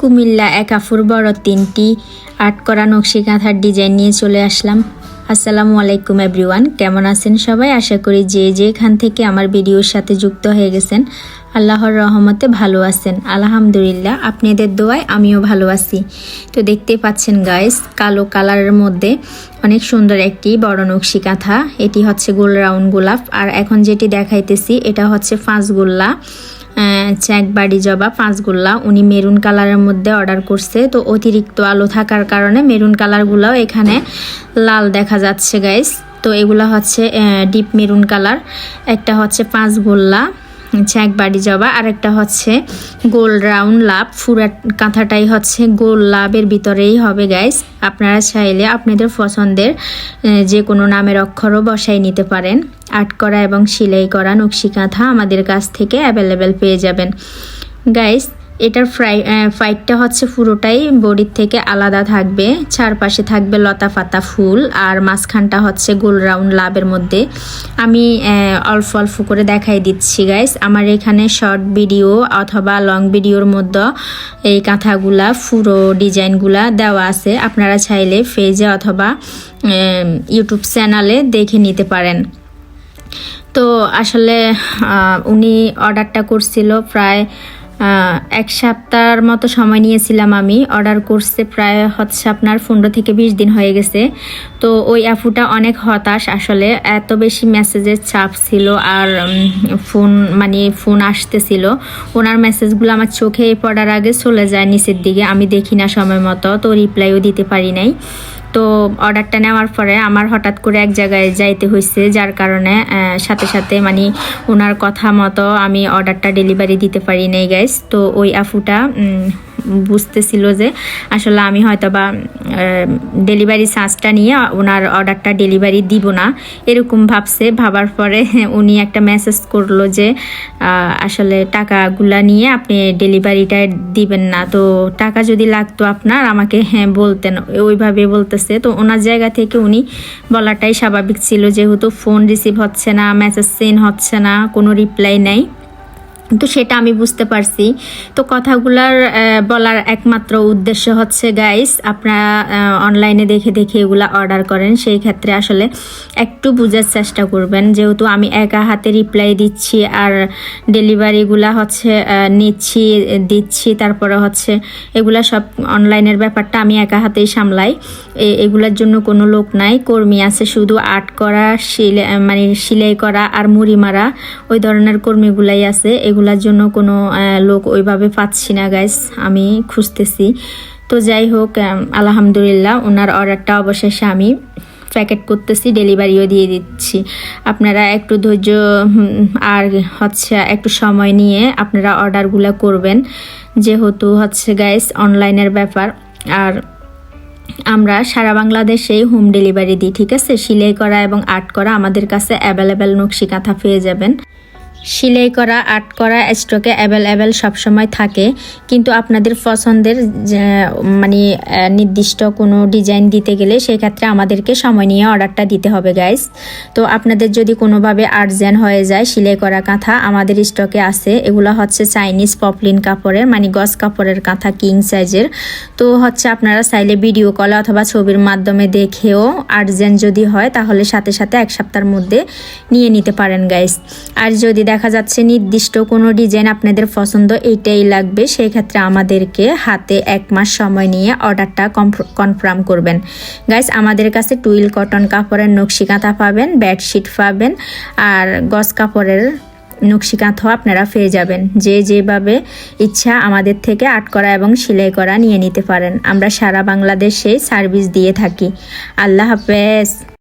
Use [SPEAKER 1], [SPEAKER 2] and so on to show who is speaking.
[SPEAKER 1] কুমিল্লা একাফুর বড় তিনটি আর্ট করা নকশি কাঁথার ডিজাইন নিয়ে চলে আসলাম। আসসালামু আলাইকুম এভরিওয়ান, কেমন আছেন সবাই? আশা করি যে যেখান থেকে আমার ভিডিওর সাথে যুক্ত হয়ে গেছেন, আল্লাহর রহমতে ভালো আছেন। আলহামদুলিল্লাহ, আপনাদের দোয়ায় আমিও ভালো আছি। তো দেখতে পাচ্ছেন গাইস কালো কালারের মধ্যে অনেক সুন্দর একটি বড় নকশি কাঁথা এটি হচ্ছে গোল রাউন্ড গোলাপ। আর এখন যেটি দেখাইতেছি, এটা হচ্ছে ফাঁস গোল্লা। চেক বাড়ি জবা পাঁচগুল্লা উনি মেরুন কালারের মধ্যে অর্ডার করছে। তো অতিরিক্ত আলো থাকার কারণে মেরুন কালারগুলাও এখানে লাল দেখা যাচ্ছে গাইস তো এগুলা হচ্ছে ডিপ মেরুন কালার একটা হচ্ছে পাঁচগোল্লা ছ্যাঁক বাড়ি জবা আর একটা হচ্ছে গোল রাউন্ড লাভ। ফুরা কাঁথাটাই হচ্ছে গোল লাভের ভিতরেই হবে গাইস আপনারা চাইলে আপনাদের পছন্দের যে কোনো নামের অক্ষরও বসাই নিতে পারেন। আর্ট করা এবং সেলাই করা নকশি কাঁথা আমাদের কাছ থেকে অ্যাভেলেবেল পেয়ে যাবেন। গাইস এটার ফ্রাই ফাইটটা হচ্ছে পুরোটাই বডির থেকে আলাদা থাকবে। চারপাশে থাকবে লতা পাতা ফুল আর মাঝখানটা হচ্ছে গোল রাউন্ড লাভের মধ্যে। আমি অল্প অল্প করে দেখাই দিচ্ছি গাইস আমার এখানে শর্ট ভিডিও অথবা লং ভিডিওর মধ্যে এই কাঁথাগুলা, পুরো ডিজাইনগুলা দেওয়া আছে। আপনারা চাইলে ফেজে অথবা ইউটিউব চ্যানেলে দেখে নিতে পারেন। তো আসলে উনি অর্ডারটা করছিল প্রায় এক সপ্তাহের মতো সময় নিয়েছিলাম আমি। অর্ডার করছে প্রায় হচ্ছে আপনার পনেরো থেকে বিশ দিন হয়ে গেছে। তো ওই অ্যাপুটা অনেক হতাশ আসলে। এত বেশি মেসেজের চাপ ছিল আর ফোন মানে ফোন আসতেছিল। ওনার মেসেজগুলো আমার চোখে পড়ার আগে চলে যায় নিচের দিকে। আমি দেখি না সময় মতো, তো রিপ্লাইও দিতে পারি নাই। তো অর্ডারটা নেওয়ার পরে আমার হঠাৎ করে এক জায়গায় যাইতে হয়েছে যার কারণে সাথে সাথে মানে ওনার কথা মতো আমি অর্ডারটা ডেলিভারি দিতে পারি নাই গ্যাস তো ওই আফুটা বুঝতেছিল যে আসলে আমি হয়তো বা ডেলিভারি চার্জটা নিয়ে ওনার অর্ডারটা ডেলিভারি দিব না। এরকম ভাবছে। ভাবার পরে উনি একটা মেসেজ করল যে আসলে টাকাগুলা নিয়ে আপনি ডেলিভারিটা দিবেন না। তো টাকা যদি লাগতো আপনার, আমাকে হ্যাঁ বলতেন। ওইভাবে বলতেছে। তো ওনার জায়গা থেকে উনি বলাটাই স্বাভাবিক ছিল, যেহেতু ফোন রিসিভ হচ্ছে না মেসেজ সেন্ড হচ্ছে না, কোনো রিপ্লাই নেই। তো সেটা আমি বুঝতে পারছি। তো কথাগুলার বলার একমাত্র উদ্দেশ্য হচ্ছে গাইস আপনারা অনলাইনে দেখে দেখে এগুলা অর্ডার করেন। সেই ক্ষেত্রে আসলে একটু বোঝার চেষ্টা করবেন। যেহেতু আমি একা হাতে রিপ্লাই দিচ্ছি আর ডেলিভারিগুলা হচ্ছে নিচ্ছি, দিচ্ছি, তারপরে হচ্ছে এগুলা সব অনলাইনের ব্যাপারটা আমি একা হাতেই সামলাই। এগুলার জন্য কোনো লোক নাই, কর্মী আছে শুধু আর্ট করা মানে সিলাই করা আর মুড়ি মারা, ওই ধরনের কর্মীগুলাই আছে। এগুলার জন্য কোনো লোক ওইভাবে পাচ্ছি না গাইস আমি খুঁজতেছি। তো যাই হোক আলহামদুলিল্লাহ, ওনার অর্ডারটা অবশেষে আমি প্যাকেট করতেছি ডেলিভারিও দিয়ে দিচ্ছি। আপনারা একটু ধৈর্য আর হচ্ছে একটু সময় নিয়ে আপনারা অর্ডারগুলো করবেন। যেহেতু হচ্ছে গাইস অনলাইনের ব্যাপার। আর আমরা সারা বাংলাদেশেই হোম ডেলিভারি দিই, ঠিক আছে? সিলাই করা এবং আর্ট করা আমাদের কাছে অ্যাভেলেবেল নকশি কাঁথা পেয়ে যাবেন। সেলাই করা, আর্ট করা স্টকে অ্যাভেলেবেল সবসময় থাকে। কিন্তু আপনাদের পছন্দের মানে নির্দিষ্ট কোনো ডিজাইন দিতে গেলে সেক্ষেত্রে আমাদেরকে সময় নিয়ে অর্ডারটা দিতে হবে গাইস তো আপনাদের যদি কোনোভাবে আর্জেন্ট হয়ে যায় সেলাই করা কাঁথা, আমাদের স্টকে আছে। এগুলো হচ্ছে চাইনিজ পপলিন কাপড়ের মানে গস কাপড়ের কাঁথা কিং সাইজের তো হচ্ছে আপনারা চাইলে ভিডিও কলে অথবা ছবির মাধ্যমে দেখেও আর্জেন্ট যদি হয়, তাহলে সাথে সাথে এক সপ্তাহের মধ্যে নিয়ে নিতে পারেন গাইস আর যদি যাচ্ছে নির্দিষ্ট কোনো ডিজাইন আপনাদের পছন্দ, এইটাই লাগবে। সেই ক্ষেত্রে আমাদেরকে হাতে এক মাস সময় নিয়ে অর্ডারটা কনফার্ম করবেন। গাইস, আমাদের কাছে টুইল কটন কাপড়ের নকশি কাঁথা পাবেন, বেডশিট পাবেন, আর গস কাপড়ের নকশি কাঁথাও আপনারা পেয়ে যাবেন। যে যেভাবে ইচ্ছা আমাদের থেকে আর্ট করা এবং সেলাই করা নিয়ে নিতে পারেন। আমরা সারা বাংলাদেশে সার্ভিস দিয়ে থাকি। আল্লাহ হাফেজ।